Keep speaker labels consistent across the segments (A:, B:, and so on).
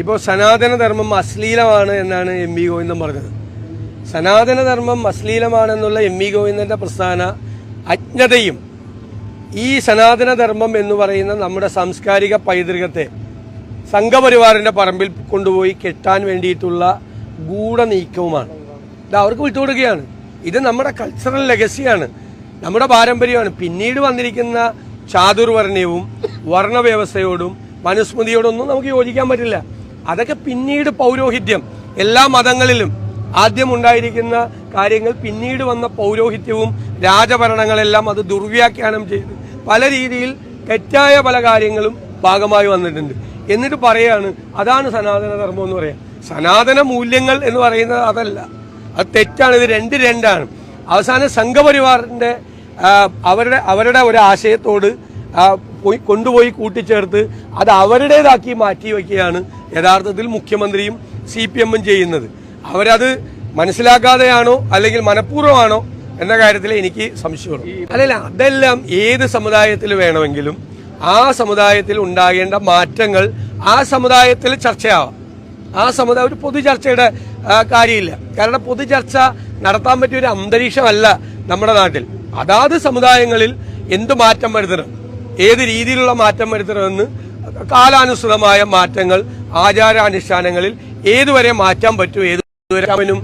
A: ഇപ്പോൾ സനാതനധർമ്മം അശ്ലീലമാണ് എന്നാണ് M V Govindan പറഞ്ഞത്. സനാതനധർമ്മം അശ്ലീലമാണെന്നുള്ള എം വി ഗോവിന്ദന്റെ പ്രസ്ഥാന അജ്ഞതയും ഈ സനാതനധർമ്മം എന്ന് പറയുന്ന നമ്മുടെ സാംസ്കാരിക പൈതൃകത്തെ സംഘപരിവാറിന്റെ പറമ്പിൽ കൊണ്ടുപോയി കെട്ടാൻ വേണ്ടിയിട്ടുള്ള ഗൂഢനീക്കവുമാണ്. ഇത് അവർക്ക് വിട്ടുകൊടുക്കുകയാണ്. ഇത് നമ്മുടെ കൾച്ചറൽ ലെഗസിയാണ് നമ്മുടെ പാരമ്പര്യമാണ്. പിന്നീട് വന്നിരിക്കുന്ന ചാതുർവർണയവും വർണവ്യവസ്ഥയോടും മനുസ്മൃതിയോടൊന്നും നമുക്ക് യോജിക്കാൻ പറ്റില്ല. അതൊക്കെ പിന്നീട് പൗരോഹിത്യം. എല്ലാ മതങ്ങളിലും ആദ്യം ഉണ്ടായിരിക്കുന്ന കാര്യങ്ങൾ പിന്നീട് വന്ന പൗരോഹിത്യവും രാജഭരണങ്ങളെല്ലാം അത് ദുർവ്യാഖ്യാനം ചെയ്ത് പല രീതിയിൽ തെറ്റായ പല കാര്യങ്ങളും ഭാഗമായി വന്നിട്ടുണ്ട്. എന്നിട്ട് പറയാണ് അതാണ് സനാതന ധർമ്മം എന്ന് പറയാം. സനാതന മൂല്യങ്ങൾ എന്ന് പറയുന്നത് അതല്ല. അത് തെറ്റാണ് ഇത് രണ്ട് രണ്ടാണ്. അവസാനം സംഘപരിവാറിന്റെ അവരുടെ അവരുടെ ഒരു ആശയത്തോട് പോയി കൊണ്ടുപോയി കൂട്ടിച്ചേർത്ത് അത് അവരുടേതാക്കി മാറ്റി വയ്ക്കുകയാണ് യഥാർത്ഥത്തിൽ മുഖ്യമന്ത്രിയും സി പി എമ്മും ചെയ്യുന്നത്. അവരത് മനസ്സിലാക്കാതെയാണോ അല്ലെങ്കിൽ മനഃപൂർവമാണോ എന്ന കാര്യത്തിൽ എനിക്ക് സംശയമുള്ളൂ അല്ലല്ല അതെല്ലാം ഏത് സമുദായത്തിൽ വേണമെങ്കിലും ആ സമുദായത്തിൽ ഉണ്ടാകേണ്ട മാറ്റങ്ങൾ ആ സമുദായത്തിൽ ചർച്ചയാവാം. ആ സമുദായ ഒരു പൊതു ചർച്ചയുടെ കാര്യമില്ല. കാരണം പൊതു ചർച്ച നടത്താൻ പറ്റിയ ഒരു അന്തരീക്ഷമല്ല നമ്മുടെ നാട്ടിൽ. അതാത് സമുദായങ്ങളിൽ എന്ത് മാറ്റം വരുത്തണം? ഏത് രീതിയിലുള്ള മാറ്റം വരുത്തണമെന്ന് കാലാനുസൃതമായ മാറ്റങ്ങൾ ആചാരാനുഷ്ഠാനങ്ങളിൽ ഏതുവരെ മാറ്റാൻ പറ്റും ഏതുവരെ അവനും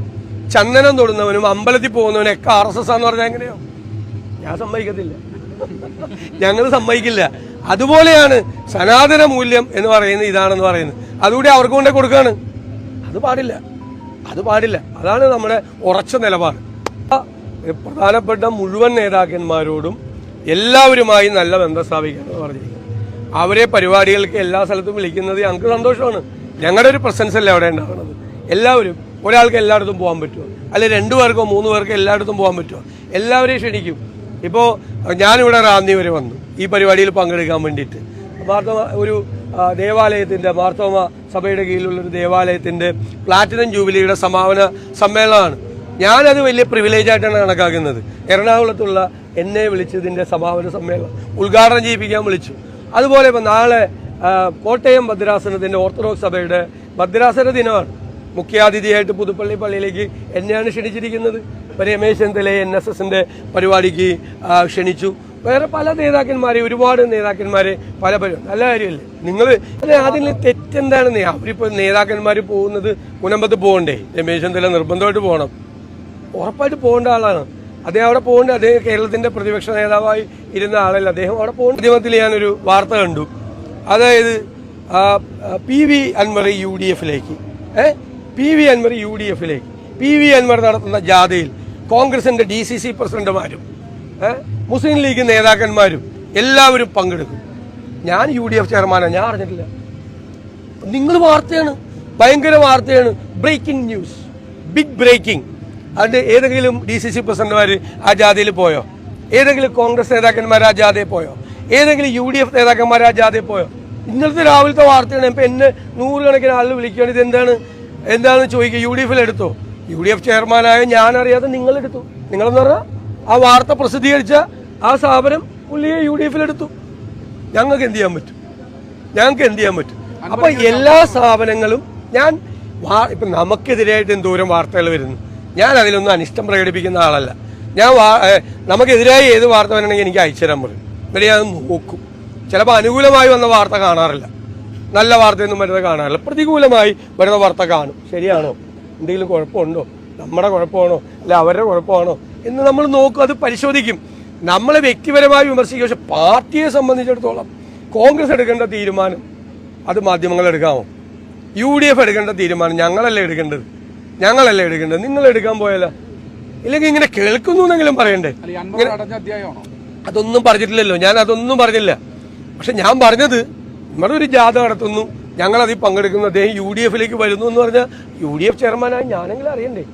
A: ചന്ദനം തൊടുന്നവനും അമ്പലത്തിൽ പോകുന്നവനും ഒക്കെ ആർ എസ് എസ് എന്ന് പറഞ്ഞാൽ എങ്ങനെയോ? ഞാൻ സമ്മതിക്കത്തില്ല. ഞങ്ങൾ സമ്മതിക്കില്ല. അതുപോലെയാണ് സനാതന മൂല്യം എന്ന് പറയുന്നത് ഇതാണെന്ന് പറയുന്നത്. അതുകൂടി അവർക്ക് കൊണ്ടേ കൊടുക്കാണ്. അത് പാടില്ല. അത് പാടില്ല. അതാണ് നമ്മുടെ ഉറച്ച നിലപാട്. പ്രധാനപ്പെട്ട മുഴുവൻ നേതാക്കന്മാരോടും എല്ലാവരുമായി നല്ല ബന്ധം സ്ഥാപിക്കാമെന്ന് പറഞ്ഞിരിക്കുന്നത് അവരെ പരിപാടികൾക്ക് എല്ലാ സ്ഥലത്തും വിളിക്കുന്നത് ഞങ്ങൾക്ക് സന്തോഷമാണ്. ഞങ്ങളുടെ ഒരു പ്രസൻസ് അല്ലേ അവിടെ ഉണ്ടാകുന്നത് എല്ലാവരും ഒരാൾക്ക് എല്ലായിടത്തും പോകാൻ പറ്റുമോ? അല്ലെ രണ്ടു പേർക്കോ മൂന്ന് പേർക്കോ എല്ലായിടത്തും പോകാൻ പറ്റുമോ? എല്ലാവരെയും ക്ഷണിക്കും. ഇപ്പോൾ ഞാനിവിടെ റാന്നി വരെ വന്നു. ഈ പരിപാടിയിൽ പങ്കെടുക്കാൻ വേണ്ടിയിട്ട്. മാർത്തോമ ഒരു ദേവാലയത്തിന്റെ മാർത്തോമ സഭയുടെ കീഴിലുള്ളൊരു ദേവാലയത്തിന്റെ പ്ലാറ്റിനം ജൂബിലിയുടെ സമാപന സമ്മേളനമാണ്. ഞാനത് വലിയ പ്രിവിലേജ് ആയിട്ടാണ് കണക്കാക്കുന്നത്. എറണാകുളത്തുള്ള എന്നെ വിളിച്ചതിന്റെ സമാപന സമ്മേളനം ഉദ്ഘാടനം ചെയ്യിപ്പിക്കാൻ വിളിച്ചു. അതുപോലെ ഇപ്പം നാളെ കോട്ടയം ഭദ്രാസനത്തിന്റെ ഓർത്തഡോക്സ് സഭയുടെ ഭദ്രാസന ദിനമാണ്. മുഖ്യാതിഥിയായിട്ട് പുതുപ്പള്ളി പള്ളിയിലേക്ക് എന്നെയാണ് ക്ഷണിച്ചിരിക്കുന്നത്. രമേശ് ചെന്നിത്തലയെ എൻ എസ് എസിന്റെ പരിപാടിക്ക് ക്ഷണിച്ചു. വേറെ പല നേതാക്കന്മാരെ ഒരുപാട് നേതാക്കന്മാരെ പല പരിപാടി നല്ല കാര്യമല്ലേ? നിങ്ങൾ അതിൽ തെറ്റെന്താണെന്ന്? അവരിപ്പോൾ നേതാക്കന്മാർ പോകുന്നത് മുനമ്പത്ത് പോകണ്ടേ? രമേശ് ചെന്നിത്തല നിർബന്ധമായിട്ട് പോകണം. ഉറപ്പായിട്ട് പോകേണ്ട ആളാണ്. അദ്ദേഹം അവിടെ പോകേണ്ട അദ്ദേഹം കേരളത്തിന്റെ പ്രതിപക്ഷ നേതാവായി ഇരുന്ന ആളല്ല. അദ്ദേഹം അവിടെ പോകുന്ന മാധ്യമത്തിൽ ഞാനൊരു വാർത്ത കണ്ടു. അതായത് P V Anvar U D എഫിലേക്ക്. ഏ? P V Anvar U D എഫിലേക്ക്. പി വി അൻവർ നടത്തുന്ന ജാഥയിൽ കോൺഗ്രസിന്റെ ഡി സി സി പ്രസിഡന്റുമാരും മുസ്ലിം ലീഗ് നേതാക്കന്മാരും എല്ലാവരും പങ്കെടുക്കും. ഞാൻ യു ഡി എഫ് ചെയർമാനാണ് ഞാൻ അറിഞ്ഞിട്ടില്ല. നിങ്ങൾ വാർത്തയാണ്. ഭയങ്കര വാർത്തയാണ്. ബ്രേക്കിംഗ് ന്യൂസ് ബിഗ് ബ്രേക്കിംഗ് അത് ഏതെങ്കിലും ഡി സി സി പ്രസിഡന്റുമാർ ആ ജാഥയിൽ പോയോ? ഏതെങ്കിലും കോൺഗ്രസ് നേതാക്കന്മാർ ആ ജാഥയിൽ പോയോ? ഏതെങ്കിലും യു ഡി എഫ് നേതാക്കന്മാർ ആ ജാഥയിൽ പോയോ? ഇന്നലത്തെ രാവിലത്തെ വാർത്തയാണ് ഇപ്പം എന്നെ നൂറുകണക്കിന് ആളുകൾ വിളിക്കുകയാണ് ഇത് എന്താണ് എന്താണെന്ന് ചോദിക്കുക. യു ഡി എഫിൽ എടുത്തോ. യു ഡി എഫ് ചെയർമാനായ ഞാനറിയാതെ നിങ്ങളെടുത്തു നിങ്ങളെന്ന് പറഞ്ഞാൽ ആ വാർത്ത പ്രസിദ്ധീകരിച്ച ആ സ്ഥാപനം പുള്ളിയെ യു ഡി എഫിൽ എടുത്തു. ഞങ്ങൾക്ക് എന്ത് ചെയ്യാൻ പറ്റും? ഞങ്ങൾക്ക് എന്ത് ചെയ്യാൻ പറ്റും? അപ്പോൾ എല്ലാ സ്ഥാപനങ്ങളും ഞാൻ ഇപ്പൊ നമുക്കെതിരായിട്ട് എന്തോരം വാർത്തകൾ വരുന്നു. ഞാൻ അതിലൊന്നും അനിഷ്ടം പ്രകടിപ്പിക്കുന്ന ആളല്ല. ഞാൻ നമുക്കെതിരായി ഏത് വാർത്ത വരണമെങ്കിൽ എനിക്ക് അയച്ചു തരാൻ പറയും. എന്നിട്ട് ഞാൻ നോക്കും. ചിലപ്പോൾ അനുകൂലമായി വന്ന വാർത്ത കാണാറില്ല. നല്ല വാർത്തയൊന്നും വരുന്നത് കാണാറില്ല. പ്രതികൂലമായി വരുന്ന വാർത്ത കാണും. ശരിയാണോ? എന്തെങ്കിലും കുഴപ്പമുണ്ടോ? നമ്മുടെ കുഴപ്പമാണോ? അല്ല അവരുടെ കുഴപ്പമാണോ? എന്ന് നമ്മൾ നോക്കും അത് പരിശോധിക്കും. നമ്മളെ വ്യക്തിപരമായി വിമർശിക്കുക പക്ഷെ പാർട്ടിയെ സംബന്ധിച്ചിടത്തോളം കോൺഗ്രസ് എടുക്കേണ്ട തീരുമാനം അത് മാധ്യമങ്ങൾ എടുക്കാമോ? യു ഡി എഫ് എടുക്കേണ്ട തീരുമാനം ഞങ്ങളല്ലേ എടുക്കേണ്ടത്. ഞങ്ങളല്ലേ എടുക്കേണ്ടത്? നിങ്ങൾ എടുക്കാൻ പോയാലോ? ഇല്ലെങ്കിൽ ഇങ്ങനെ കേൾക്കുന്നു എന്നെങ്കിലും പറയണ്ടേ? അതൊന്നും പറഞ്ഞിട്ടില്ലല്ലോ. ഞാൻ അതൊന്നും പറഞ്ഞില്ല. പക്ഷെ ഞാൻ പറഞ്ഞത് നമ്മുടെ ഒരു ജാഥ നടത്തുന്നു. ഞങ്ങളതിൽ പങ്കെടുക്കുന്നു അദ്ദേഹം യു ഡി എഫിലേക്ക് വരുന്നു എന്ന് പറഞ്ഞാൽ യു ഡി എഫ് ചെയർമാനായി ഞാനെങ്കിലും അറിയണ്ടേ?